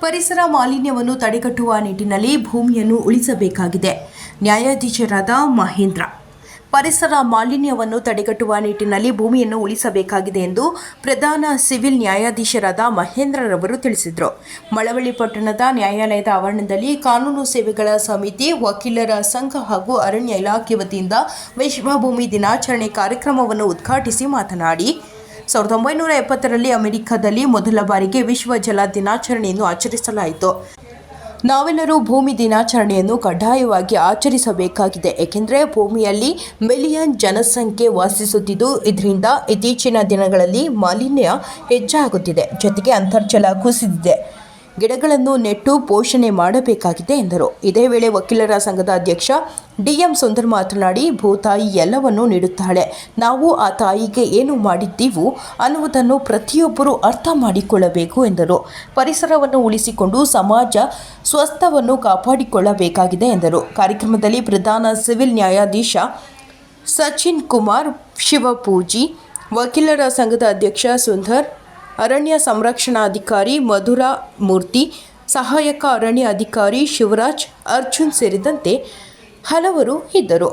ಪರಿಸರ ಮಾಲಿನ್ಯವನ್ನು ತಡೆಗಟ್ಟುವ ನಿಟ್ಟಿನಲ್ಲಿ ಭೂಮಿಯನ್ನು ಉಳಿಸಬೇಕಾಗಿದೆ. ನ್ಯಾಯಾಧೀಶರಾದ ಮಹೇಂದ್ರ. ಪರಿಸರ ಮಾಲಿನ್ಯವನ್ನು ತಡೆಗಟ್ಟುವ ನಿಟ್ಟಿನಲ್ಲಿ ಭೂಮಿಯನ್ನು ಉಳಿಸಬೇಕಾಗಿದೆ ಎಂದು ಪ್ರಧಾನ ಸಿವಿಲ್ ನ್ಯಾಯಾಧೀಶರಾದ ಮಹೇಂದ್ರರವರು ತಿಳಿಸಿದರು. ಮಳವಳ್ಳಿ ಪಟ್ಟಣದ ನ್ಯಾಯಾಲಯದ ಆವರಣದಲ್ಲಿ ಕಾನೂನು ಸೇವೆಗಳ ಸಮಿತಿ, ವಕೀಲರ ಸಂಘ ಹಾಗೂ ಅರಣ್ಯ ಇಲಾಖೆ ವತಿಯಿಂದ ವಿಶ್ವಭೂಮಿ ದಿನಾಚರಣೆ ಕಾರ್ಯಕ್ರಮವನ್ನು ಉದ್ಘಾಟಿಸಿ ಮಾತನಾಡಿ ಸಾವಿರದ ಒಂಬೈನೂರ ಎಪ್ಪತ್ತರಲ್ಲಿ ಅಮೆರಿಕದಲ್ಲಿ ಮೊದಲ ಬಾರಿಗೆ ವಿಶ್ವ ಜಲ ದಿನಾಚರಣೆಯನ್ನು ಆಚರಿಸಲಾಯಿತು. ನಾವೆಲ್ಲರೂ ಭೂಮಿ ದಿನಾಚರಣೆಯನ್ನು ಕಡ್ಡಾಯವಾಗಿ ಆಚರಿಸಬೇಕಾಗಿದೆ. ಏಕೆಂದರೆ ಭೂಮಿಯಲ್ಲಿ ಮಿಲಿಯನ್ ಜನಸಂಖ್ಯೆ ವಾಸಿಸುತ್ತಿದ್ದು, ಇದರಿಂದ ಇತ್ತೀಚಿನ ದಿನಗಳಲ್ಲಿ ಮಾಲಿನ್ಯ ಹೆಚ್ಚಾಗುತ್ತಿದೆ. ಜೊತೆಗೆ ಅಂತರ್ಜಲ ಕುಸಿದಿದೆ. ಗಿಡಗಳನ್ನು ನೆಟ್ಟು ಪೋಷಣೆ ಮಾಡಬೇಕಾಗಿದೆ ಎಂದರು. ಇದೇ ವೇಳೆ ವಕೀಲರ ಸಂಘದ ಅಧ್ಯಕ್ಷ ಡಿಎಂ ಸುಂದರ್ ಮಾತನಾಡಿ ಭೂತಾಯಿ ಎಲ್ಲವನ್ನೂ ನೀಡುತ್ತಾಳೆ. ನಾವು ಆ ತಾಯಿಗೆ ಏನು ಮಾಡಿದ್ದೀವು ಅನ್ನುವುದನ್ನು ಪ್ರತಿಯೊಬ್ಬರೂ ಅರ್ಥ ಮಾಡಿಕೊಳ್ಳಬೇಕು ಎಂದರು. ಪರಿಸರವನ್ನು ಉಳಿಸಿಕೊಂಡು ಸಮಾಜ ಸ್ವಸ್ಥವನ್ನು ಕಾಪಾಡಿಕೊಳ್ಳಬೇಕಾಗಿದೆ ಎಂದರು. ಕಾರ್ಯಕ್ರಮದಲ್ಲಿ ಪ್ರಧಾನ ಸಿವಿಲ್ ನ್ಯಾಯಾಧೀಶ ಸಚಿನ್ ಕುಮಾರ್ ಶಿವಪೂಜಿ, ವಕೀಲರ ಸಂಘದ ಅಧ್ಯಕ್ಷ ಸುಂದರ್ ಅರಣ್ಯ ಸಂರಕ್ಷಣಾಧಿಕಾರಿ ಮಧುರಾ ಮೂರ್ತಿ ಸಹಾಯಕ ಅರಣ್ಯ ಅಧಿಕಾರಿ ಶಿವರಾಜ್ ಅರ್ಜುನ್ ಸೇರಿದಂತೆ ಹಲವರು ಇದ್ದರು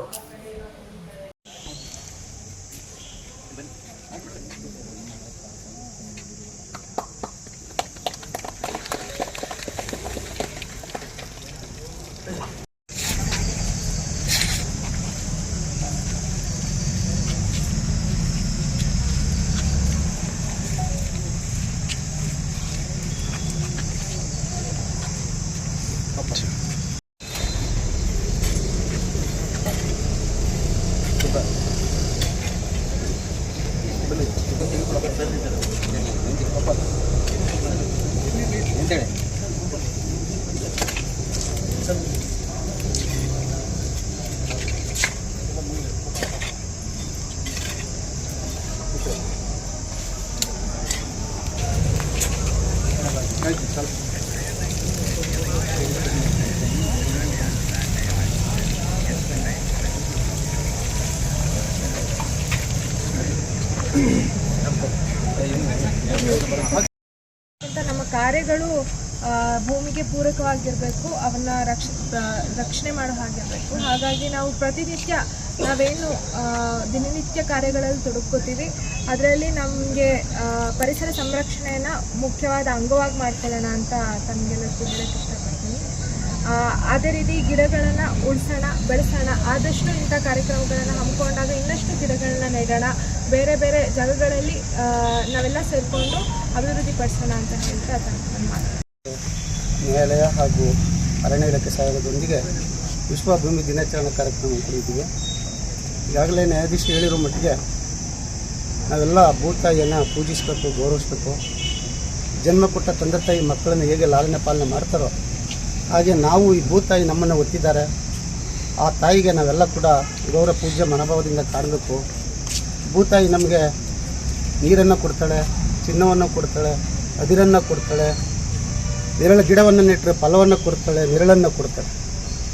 ಅಂತೇಳಿ ಅಂತ ನಮ್ಮ ಕಾರ್ಯಗಳು ಭೂಮಿಗೆ ಪೂರಕವಾಗಿರಬೇಕು ಅವನ್ನ ರಕ್ಷ ರಕ್ಷಣೆ ಮಾಡೋ ಹಾಗಿರಬೇಕು. ಹಾಗಾಗಿ ನಾವು ಪ್ರತಿನಿತ್ಯ ನಾವೇನು ದಿನನಿತ್ಯ ಕಾರ್ಯಗಳಲ್ಲಿ ತೊಡಗ್ಕೋತೀವಿ. ಅದರಲ್ಲಿ ನಮಗೆ ಪರಿಸರ ಸಂರಕ್ಷಣೆಯನ್ನು ಮುಖ್ಯವಾದ ಅಂಗವಾಗಿ ಮಾಡ್ಕೊಳ್ಳೋಣ ಅಂತ ತಮಗೆಲ್ಲ ಹೇಳಕ್ಕೆ ಆ, ಅದೇ ರೀತಿ ಗಿಡಗಳನ್ನು ಉಳಿಸೋಣ, ಬೆಳೆಸೋಣ. ಆದಷ್ಟು ಇಂಥ ಕಾರ್ಯಕ್ರಮಗಳನ್ನು ಹಮ್ಮಿಕೊಂಡಾಗ ಇನ್ನಷ್ಟು ಗಿಡಗಳನ್ನ ನೆಡೋಣ. ಬೇರೆ ಬೇರೆ ಜಾಗಗಳಲ್ಲಿ ನಾವೆಲ್ಲ ಸೇರಿಕೊಂಡು ಅಭಿವೃದ್ಧಿ ಪಡಿಸೋಣ ಅಂತ ಹೇಳ್ತಾ ನ್ಯಾಯಾಲಯ ಹಾಗೂ ಅರಣ್ಯ ಇಲಾಖೆ ಸಹಯೋಗದೊಂದಿಗೆ ವಿಶ್ವ ಭೂಮಿ ದಿನಾಚರಣೆ ಕಾರ್ಯಕ್ರಮ ಹಮ್ಮಿಕೊಂಡಿದ್ದೀವಿ ಈಗಾಗಲೇ ನ್ಯಾಯಾಧೀಶ ಹೇಳಿರೋ ಮಟ್ಟಿಗೆ ನಾವೆಲ್ಲ ಭೂತಾಯಿಯನ್ನು ಪೂಜಿಸಬೇಕು, ಗೌರವಿಸಬೇಕು. ಜನ್ಮ ಕೊಟ್ಟ ತಂದೆ ತಾಯಿ ಮಕ್ಕಳನ್ನು ಹೇಗೆ ಲಾಲನೆ ಪಾಲನೆ ಮಾಡ್ತಾರೋ ಹಾಗೆ ನಾವು ಈ ಭೂತಾಯಿ ನಮ್ಮನ್ನು ಒತ್ತಿದ್ದಾರೆ. ಆ ತಾಯಿಗೆ ನಾವೆಲ್ಲ ಕೂಡ ಗೌರವ ಪೂಜ್ಯ ಮನೋಭಾವದಿಂದ ಕಾಣಬೇಕು. ಭೂತಾಯಿ ನಮಗೆ ನೀರನ್ನು ಕೊಡ್ತಾಳೆ, ಚಿನ್ನವನ್ನು ಕೊಡ್ತಾಳೆ, ಅದಿರನ್ನು ಕೊಡ್ತಾಳೆ, ನೆರಳ ಗಿಡವನ್ನು ನೆಟ್ಟರೆ ಫಲವನ್ನು ಕೊಡ್ತಾಳೆ, ನೆರಳನ್ನು ಕೊಡ್ತಾಳೆ.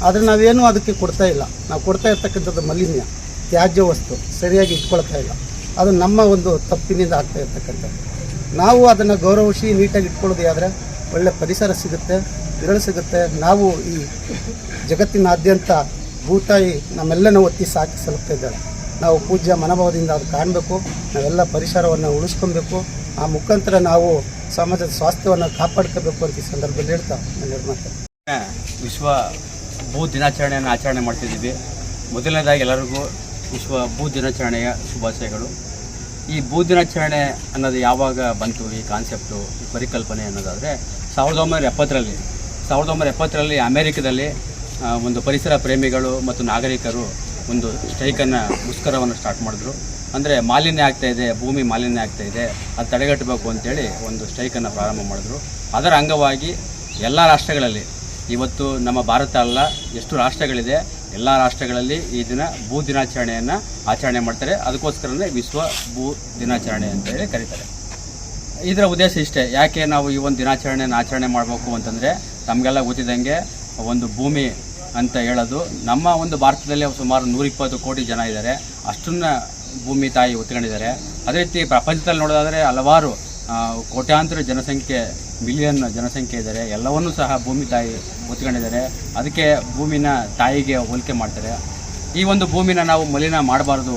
ಆದರೆ ನಾವೇನು ಅದಕ್ಕೆ ಕೊಡ್ತಾ ಇಲ್ಲ. ನಾವು ಕೊಡ್ತಾ ಇರ್ತಕ್ಕಂಥದ್ದು ಮಲಿನ್ಯ, ತ್ಯಾಜ್ಯ ವಸ್ತು, ಸರಿಯಾಗಿ ಇಟ್ಕೊಳ್ತಾ ಇಲ್ಲ. ಅದು ನಮ್ಮ ಒಂದು ತಪ್ಪಿನಿಂದ ಆಗ್ತಾ ಇರ್ತಕ್ಕಂಥದ್ದು. ನಾವು ಅದನ್ನು ಗೌರವಿಸಿ ನೀಟಾಗಿ ಇಟ್ಕೊಳ್ಳೋದೇ ಆದರೆ ಒಳ್ಳೆ ಪರಿಸರ ಸಿಗುತ್ತೆ. ನೆರಳು ನಾವು ಈ ಜಗತ್ತಿನಾದ್ಯಂತ ಭೂತಾಯಿ ನಮ್ಮೆಲ್ಲನೂ ಒತ್ತಿ ಸಾಕಿ ಇದ್ದಾಳೆ. ನಾವು ಪೂಜ್ಯ ಮನೋಭಾವದಿಂದ ಅದು ಕಾಣಬೇಕು. ನಾವೆಲ್ಲ ಪರಿಸರವನ್ನು ಉಳಿಸ್ಕೊಬೇಕು. ಆ ಮುಖಾಂತರ ನಾವು ಸಮಾಜದ ಸ್ವಾಸ್ಥ್ಯವನ್ನು ಕಾಪಾಡ್ಕೋಬೇಕು ಅಂತ ಈ ಸಂದರ್ಭದಲ್ಲಿ ಹೇಳ್ತಾ ನಾನು ಎರಡು ಮಾತು ವಿಶ್ವ ಭೂ ದಿನಾಚರಣೆಯನ್ನು ಆಚರಣೆ ಮಾಡ್ತಿದ್ದೀವಿ. ಮೊದಲನೇದಾಗಿ ಎಲ್ಲರಿಗೂ ವಿಶ್ವ ಭೂ ದಿನಾಚರಣೆಯ ಶುಭಾಶಯಗಳು. ಈ ಭೂ ದಿನಾಚರಣೆ ಅನ್ನೋದು ಯಾವಾಗ ಬಂತು, ಈ ಕಾನ್ಸೆಪ್ಟು ಈ ಪರಿಕಲ್ಪನೆ ಅನ್ನೋದಾದರೆ ಸಾವಿರದ ಒಂಬೈನೂರ ಎಪ್ಪತ್ತರಲ್ಲಿ ಸಾವಿರದ ಒಂಬೈನೂರ ಎಪ್ಪತ್ತರಲ್ಲಿ ಅಮೇರಿಕದಲ್ಲಿ ಒಂದು ಪರಿಸರ ಪ್ರೇಮಿಗಳು ಮತ್ತು ನಾಗರಿಕರು ಒಂದು ಸ್ಟ್ರೈಕನ್ನು, ಮುಷ್ಕರವನ್ನು ಸ್ಟಾರ್ಟ್ ಮಾಡಿದ್ರು. ಅಂದರೆ ಮಾಲಿನ್ಯ ಆಗ್ತಾ ಇದೆ, ಭೂಮಿ ಮಾಲಿನ್ಯ ಆಗ್ತಾ ಇದೆ, ಅದು ತಡೆಗಟ್ಟಬೇಕು ಅಂತೇಳಿ ಒಂದು ಸ್ಟ್ರೈಕನ್ನು ಪ್ರಾರಂಭ ಮಾಡಿದ್ರು. ಅದರ ಅಂಗವಾಗಿ ಎಲ್ಲ ರಾಷ್ಟ್ರಗಳಲ್ಲಿ, ಇವತ್ತು ನಮ್ಮ ಭಾರತ ಅಲ್ಲ, ಎಷ್ಟು ರಾಷ್ಟ್ರಗಳಿದೆ, ಎಲ್ಲ ರಾಷ್ಟ್ರಗಳಲ್ಲಿ ಈ ದಿನ ಭೂ ದಿನಾಚರಣೆಯನ್ನು ಆಚರಣೆ ಮಾಡ್ತಾರೆ. ಅದಕ್ಕೋಸ್ಕರನೇ ವಿಶ್ವ ಭೂ ದಿನಾಚರಣೆ ಅಂತೇಳಿ ಕರೀತಾರೆ. ಇದರ ಉದ್ದೇಶ ಇಷ್ಟೇ. ಯಾಕೆ ನಾವು ಈ ಒಂದು ದಿನಾಚರಣೆಯನ್ನು ಆಚರಣೆ ಮಾಡಬೇಕು ಅಂತಂದರೆ ನಮಗೆಲ್ಲ ಗೊತ್ತಿದ್ದಂಗೆ ಒಂದು ಭೂಮಿ ಅಂತ ಹೇಳೋದು. ನಮ್ಮ ಒಂದು ಭಾರತದಲ್ಲಿ ಸುಮಾರು ನೂರಿಪ್ಪತ್ತು ಕೋಟಿ ಜನ ಇದ್ದಾರೆ. ಅಷ್ಟನ್ನ ಭೂಮಿ ತಾಯಿ ಒತ್ತುಕೊಂಡಿದ್ದಾರೆ ಅದೇ ರೀತಿ ಪ್ರಪಂಚದಲ್ಲಿ ನೋಡೋದಾದರೆ ಹಲವಾರು ಕೋಟ್ಯಾಂತರ ಜನಸಂಖ್ಯೆ ಮಿಲಿಯನ್ ಜನಸಂಖ್ಯೆ ಇದ್ದಾರೆ. ಎಲ್ಲವನ್ನೂ ಸಹ ಭೂಮಿ ತಾಯಿ ಒತ್ತುಕೊಂಡಿದ್ದಾರೆ ಅದಕ್ಕೆ ಭೂಮಿನ ತಾಯಿಗೆ ಹೋಲಿಕೆ ಮಾಡ್ತಾರೆ. ಈ ಒಂದು ಭೂಮಿನ ನಾವು ಮಲಿನ ಮಾಡಬಾರ್ದು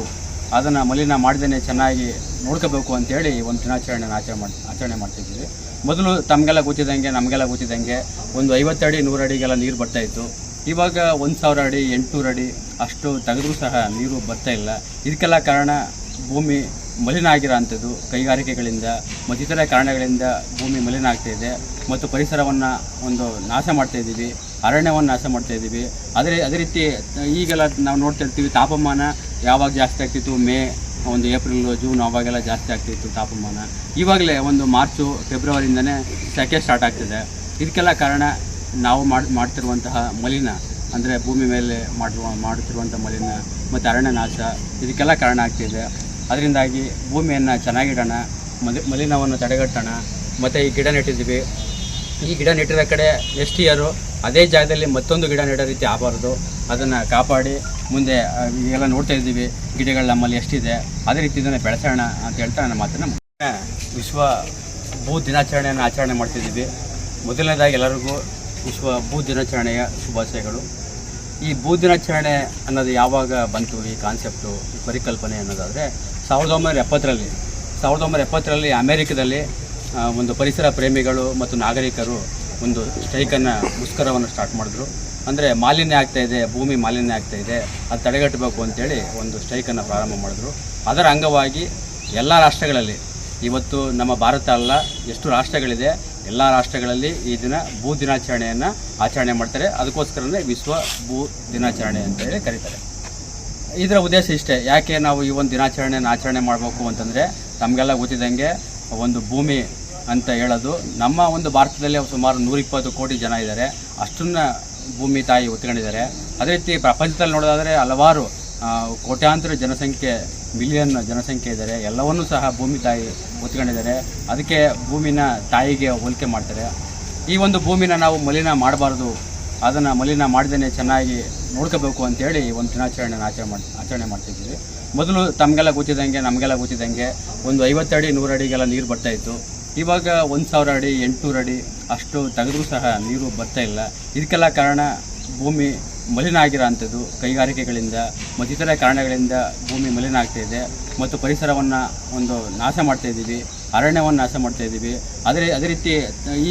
ಅದನ್ನು ಮಲಿನ ಮಾಡ್ದೇ ಚೆನ್ನಾಗಿ ನೋಡ್ಕೋಬೇಕು ಅಂತೇಳಿ ಒಂದು ದಿನಾಚರಣೆನ ಆಚರಣೆ ಮಾಡಿ, ಆಚರಣೆ ಮಾಡ್ತಿದ್ದೀವಿ ಮೊದಲು ತಮಗೆಲ್ಲ ಗೊತ್ತಿದ್ದಂಗೆ, ನಮಗೆಲ್ಲ ಗೊತ್ತಿದ್ದಂಗೆ ಒಂದು ಐವತ್ತಡಿ ನೂರು ಅಡಿಗೆಲ್ಲ ನೀರು ಬರ್ತಾ ಇತ್ತು. ಇವಾಗ ಒಂದು ಸಾವಿರ ಅಡಿ, ಎಂಟುನೂರು ಅಡಿ ಅಷ್ಟು ತೆಗೆದ್ರೂ ಸಹ ನೀರು ಬರ್ತಾ ಇಲ್ಲ. ಇದಕ್ಕೆಲ್ಲ ಕಾರಣ ಭೂಮಿ ಮಲಿನ ಆಗಿರೋ ಅಂಥದ್ದು ಕೈಗಾರಿಕೆಗಳಿಂದ ಮತ್ತಿತರ ಕಾರಣಗಳಿಂದ ಭೂಮಿ ಮಲಿನ ಆಗ್ತಾಯಿದೆ ಮತ್ತು ಪರಿಸರವನ್ನು ಒಂದು ನಾಶ ಮಾಡ್ತಾ ಇದ್ದೀವಿ. ಅರಣ್ಯವನ್ನು ನಾಶ ಮಾಡ್ತಾ ಇದ್ದೀವಿ. ಅದೇ ಅದೇ ರೀತಿ, ಈಗೆಲ್ಲ ನಾವು ನೋಡ್ತಾ ಇರ್ತೀವಿ, ತಾಪಮಾನ ಯಾವಾಗ ಜಾಸ್ತಿ ಆಗ್ತಿತ್ತು? ಮೇ ಒಂದು ಏಪ್ರಿಲ್, ಜೂನ್ ಅವಾಗೆಲ್ಲ ಜಾಸ್ತಿ ಆಗ್ತಿತ್ತು ತಾಪಮಾನ. ಇವಾಗಲೇ ಒಂದು ಮಾರ್ಚು, ಫೆಬ್ರವರಿಯಿಂದನೇ ಸೆಕೆ ಸ್ಟಾರ್ಟ್ ಆಗ್ತಿದೆ. ಇದಕ್ಕೆಲ್ಲ ಕಾರಣ ನಾವು ಮಾಡಿ, ಮಾಡ್ತಿರುವಂತಹ ಮಲಿನ, ಅಂದರೆ ಭೂಮಿ ಮೇಲೆ ಮಾಡಿರುವ ಮಾಡುತ್ತಿರುವಂಥ ಮಲಿನ ಮತ್ತು ಅರಣ್ಯ ನಾಶ, ಇದಕ್ಕೆಲ್ಲ ಕಾರಣ ಆಗ್ತಿದೆ ಅದರಿಂದಾಗಿ ಭೂಮಿಯನ್ನು ಚೆನ್ನಾಗಿಡೋಣ, ಮಲಿ, ಮಲಿನವನ್ನು ತಡೆಗಟ್ಟೋಣ. ಮತ್ತು ಈ ಗಿಡ ನೆಟ್ಟಿದ್ದೀವಿ. ಈ ಗಿಡ ನೆಟ್ಟಿರೋ ಕಡೆ ನೆಕ್ಸ್ಟ್ ಇಯರು ಅದೇ ಜಾಗದಲ್ಲಿ ಮತ್ತೊಂದು ಗಿಡ ನೆಡೋ ರೀತಿ ಆಗಬಾರ್ದು. ಅದನ್ನು ಕಾಪಾಡಿ ಮುಂದೆ ಈಗೆಲ್ಲ ನೋಡ್ತಾ ಇದ್ದೀವಿ, ಗಿಡಗಳು ನಮ್ಮಲ್ಲಿ ಎಷ್ಟಿದೆ, ಅದೇ ರೀತಿ ಇದನ್ನು ಬೆಳೆಸೋಣ ಅಂತ ಹೇಳ್ತಾ ನನ್ನ ಮಾತನ್ನು. ವಿಶ್ವ ಭೂ ದಿನಾಚರಣೆಯನ್ನು ಆಚರಣೆ ಮಾಡ್ತಿದ್ದೀವಿ ಮೊದಲನೇದಾಗಿ ಎಲ್ಲರಿಗೂ ವಿಶ್ವ ಭೂ ದಿನಾಚರಣೆಯ ಶುಭಾಶಯಗಳು. ಈ ಭೂ ದಿನಾಚರಣೆ ಅನ್ನೋದು ಯಾವಾಗ ಬಂತು, ಈ ಕಾನ್ಸೆಪ್ಟು, ಈ ಪರಿಕಲ್ಪನೆ ಅನ್ನೋದಾದರೆ ಸಾವಿರದ ಒಂಬೈನೂರ ಎಪ್ಪತ್ತರಲ್ಲಿ. ಸಾವಿರದ ಒಂಬೈನೂರ ಎಪ್ಪತ್ತರಲ್ಲಿ ಅಮೇರಿಕದಲ್ಲಿ ಒಂದು ಪರಿಸರ ಪ್ರೇಮಿಗಳು ಮತ್ತು ನಾಗರಿಕರು ಒಂದು ಸ್ಟ್ರೈಕನ್ನು ಮುಷ್ಕರವನ್ನು ಸ್ಟಾರ್ಟ್ ಮಾಡಿದ್ರು. ಅಂದರೆ ಮಾಲಿನ್ಯ ಆಗ್ತಾ ಇದೆ, ಭೂಮಿ ಮಾಲಿನ್ಯ ಆಗ್ತಾ ಇದೆ, ಅದು ತಡೆಗಟ್ಟಬೇಕು ಅಂತೇಳಿ ಒಂದು ಸ್ಟ್ರೈಕನ್ನು ಪ್ರಾರಂಭ ಮಾಡಿದ್ರು. ಅದರ ಅಂಗವಾಗಿ ಎಲ್ಲ ರಾಷ್ಟ್ರಗಳಲ್ಲಿ, ಇವತ್ತು ನಮ್ಮ ಭಾರತ ಅಲ್ಲ, ಎಷ್ಟು ರಾಷ್ಟ್ರಗಳಿದೆ, ಎಲ್ಲ ರಾಷ್ಟ್ರಗಳಲ್ಲಿ ಈ ದಿನ ಭೂ ದಿನಾಚರಣೆಯನ್ನು ಆಚರಣೆ ಮಾಡ್ತಾರೆ. ಅದಕ್ಕೋಸ್ಕರನೇ ವಿಶ್ವ ಭೂ ದಿನಾಚರಣೆ ಅಂತೇಳಿ ಕರೀತಾರೆ. ಇದರ ಉದ್ದೇಶ ಇಷ್ಟೇ, ಯಾಕೆ ನಾವು ಈ ಒಂದು ದಿನಾಚರಣೆಯನ್ನು ಆಚರಣೆ ಮಾಡಬೇಕು ಅಂತಂದರೆ, ನಮಗೆಲ್ಲ ಗೊತ್ತಿದ್ದಂಗೆ ಒಂದು ಭೂಮಿ ಅಂತ ಹೇಳೋದು. ನಮ್ಮ ಒಂದು ಭಾರತದಲ್ಲಿ ಸುಮಾರು ನೂರಿಪ್ಪತ್ತು ಕೋಟಿ ಜನ ಇದ್ದಾರೆ. ಅಷ್ಟನ್ನ ಭೂಮಿ ತಾಯಿ ಒತ್ಕೊಂಡಿದ್ದಾರೆ. ಅದೇ ರೀತಿ ಪ್ರಪಂಚದಲ್ಲಿ ನೋಡೋದಾದರೆ ಹಲವಾರು ಕೋಟ್ಯಾಂತರ ಜನಸಂಖ್ಯೆ ಮಿಲಿಯನ್ ಜನಸಂಖ್ಯೆ ಇದ್ದಾರೆ. ಎಲ್ಲವನ್ನೂ ಸಹ ಭೂಮಿ ತಾಯಿ ಒತ್ಕೊಂಡಿದ್ದಾರೆ. ಅದಕ್ಕೆ ಭೂಮಿನ ತಾಯಿಗೆ ಹೋಲಿಕೆ ಮಾಡ್ತಾರೆ. ಈ ಒಂದು ಭೂಮಿನ ನಾವು ಮಲಿನ ಮಾಡಬಾರ್ದು. ಅದನ್ನು ಮಲಿನ ಮಾಡ್ದೇ ಚೆನ್ನಾಗಿ ನೋಡ್ಕೋಬೇಕು ಅಂತೇಳಿ ಒಂದು ದಿನಾಚರಣೆಯನ್ನು ಆಚರಣೆ ಮಾಡಿ, ಆಚರಣೆ ಮಾಡ್ತಿದ್ದೀವಿ. ಮೊದಲು ತಮಗೆಲ್ಲ ಗೊತ್ತಿದ್ದಂಗೆ, ನಮಗೆಲ್ಲ ಗೊತ್ತಿದ್ದಂಗೆ ಒಂದು ಐವತ್ತಡಿ ನೂರು ಅಡಿಗೆಲ್ಲ ನೀರು ಬರ್ತಾ ಇತ್ತು. ಇವಾಗ ಒಂದು ಸಾವಿರ ಅಡಿ, ಎಂಟುನೂರು ಅಡಿ ಅಷ್ಟು ತೆಗೆದ್ರೂ ಸಹ ನೀರು ಬರ್ತಾ ಇಲ್ಲ. ಇದಕ್ಕೆಲ್ಲ ಕಾರಣ ಭೂಮಿ ಮಲಿನ ಆಗಿರೋ ಅಂಥದ್ದು ಕೈಗಾರಿಕೆಗಳಿಂದ ಮತ್ತು ಇತರೆ ಕಾರಣಗಳಿಂದ ಭೂಮಿ ಮಲಿನ ಆಗ್ತಾಯಿದೆ ಮತ್ತು ಪರಿಸರವನ್ನು ಒಂದು ನಾಶ ಮಾಡ್ತಾ ಇದ್ದೀವಿ, ಅರಣ್ಯವನ್ನು ನಾಶ ಮಾಡ್ತಾ ಇದ್ದೀವಿ. ಅದೇ ಅದೇ ರೀತಿ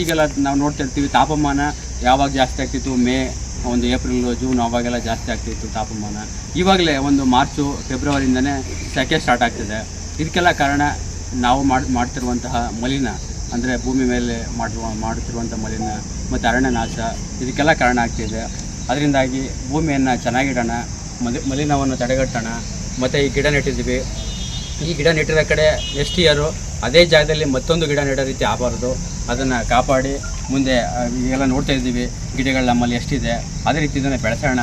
ಈಗೆಲ್ಲ ನಾವು ನೋಡ್ತಾ ಇರ್ತೀವಿ, ತಾಪಮಾನ ಯಾವಾಗ ಜಾಸ್ತಿ ಆಗ್ತಿತ್ತು? ಮೇ ಒಂದು ಏಪ್ರಿಲ್, ಜೂನ್ ಅವಾಗೆಲ್ಲ ಜಾಸ್ತಿ ಆಗ್ತಿತ್ತು ತಾಪಮಾನ. ಇವಾಗಲೇ ಒಂದು ಮಾರ್ಚು, ಫೆಬ್ರವರಿಯಿಂದನೇ ಸೆಕೆ ಸ್ಟಾರ್ಟ್ ಆಗ್ತಿದೆ. ಇದಕ್ಕೆಲ್ಲ ಕಾರಣ ನಾವು ಮಾಡಿ, ಮಾಡ್ತಿರುವಂತಹ ಮಲಿನ, ಅಂದರೆ ಭೂಮಿ ಮೇಲೆ ಮಾಡುವ ಮಾಡುತ್ತಿರುವಂಥ ಮಲಿನ ಮತ್ತು ಅರಣ್ಯನಾಶ, ಇದಕ್ಕೆಲ್ಲ ಕಾರಣ ಆಗ್ತಿದೆ. ಅದರಿಂದಾಗಿ ಭೂಮಿಯನ್ನು ಚೆನ್ನಾಗಿಡೋಣ, ಮಲಿ, ಮಲಿನವನ್ನು ತಡೆಗಟ್ಟೋಣ, ಮತ್ತು ಈ ಗಿಡ ನೆಟ್ಟಿದ್ದೀವಿ. ಈ ಗಿಡ ನೆಟ್ಟಿರೋ ಕಡೆ ನೆಕ್ಸ್ಟ್ ಇಯರು ಅದೇ ಜಾಗದಲ್ಲಿ ಮತ್ತೊಂದು ಗಿಡ ನೆಡೋ ರೀತಿ ಆಗಬಾರ್ದು. ಅದನ್ನು ಕಾಪಾಡಿ, ಮುಂದೆ ಈಗೆಲ್ಲ ನೋಡ್ತಾ ಇದ್ದೀವಿ, ಗಿಡಗಳು ನಮ್ಮಲ್ಲಿ ಎಷ್ಟಿದೆ, ಅದೇ ರೀತಿ ಇದನ್ನು ಬೆಳೆಸೋಣ.